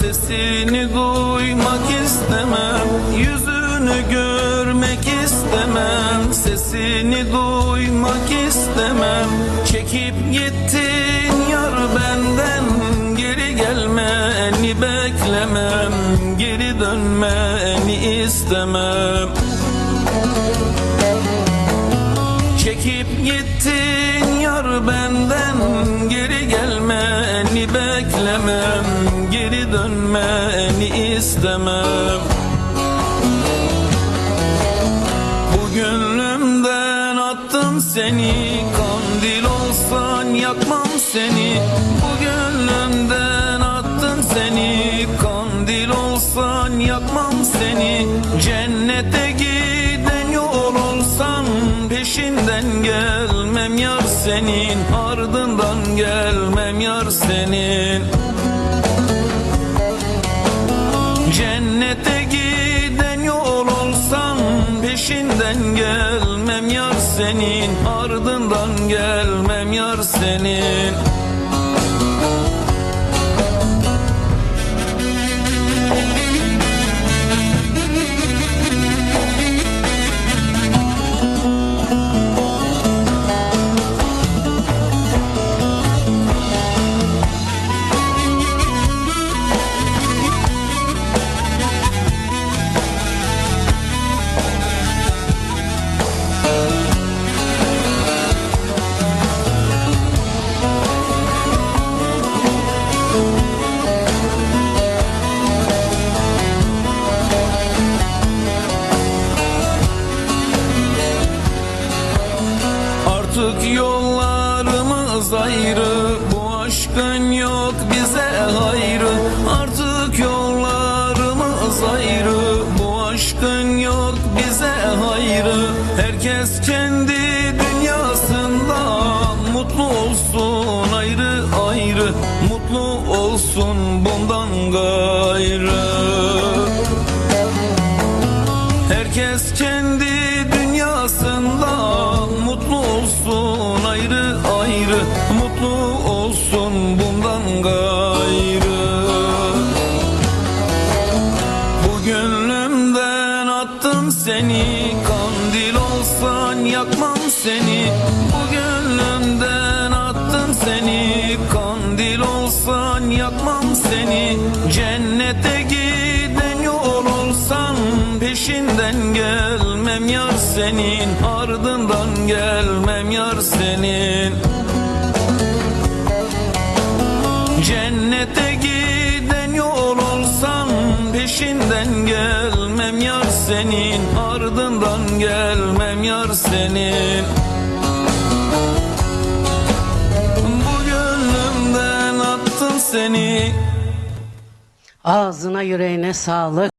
Sesini duymak istemem Yüzünü görmek istemem Sesini duymak istemem. Çekip gittin yar benden Geri gelmeni beklemem Geri dönmeni istemem Dönmeni istemem. Bu gönlümden attım seni. Kandil olsan yakmam seni. Bu gönlümden attım seni. Kandil olsan yakmam seni. Cennete giden yol olsan Peşinden gelmem yar senin. Ardından gelmem yar senin Peşinden gelmem yar senin Ardından gelmem yar senin Aşkın yok bize hayrı. Artık yollarımız ayrı. Bu aşkın yok bize hayrı. Herkes kendi dünyasında Mutlu olsun ayrı ayrı. Mutlu olsun bundan gayrı. Herkes kendi attım seni. Kandil olsan yakmam seni. Bu gönlümden attım seni. Kandil olsan yakmam seni. Cennete giden yol olsan peşinden gelmem yar senin. Ardından gelmem yar senin. Cennete giden yol olsan peşinden gelmem yar senin ardından gelmem yar senin Bu gönlümden attım seni Ağzına yüreğine sağlık.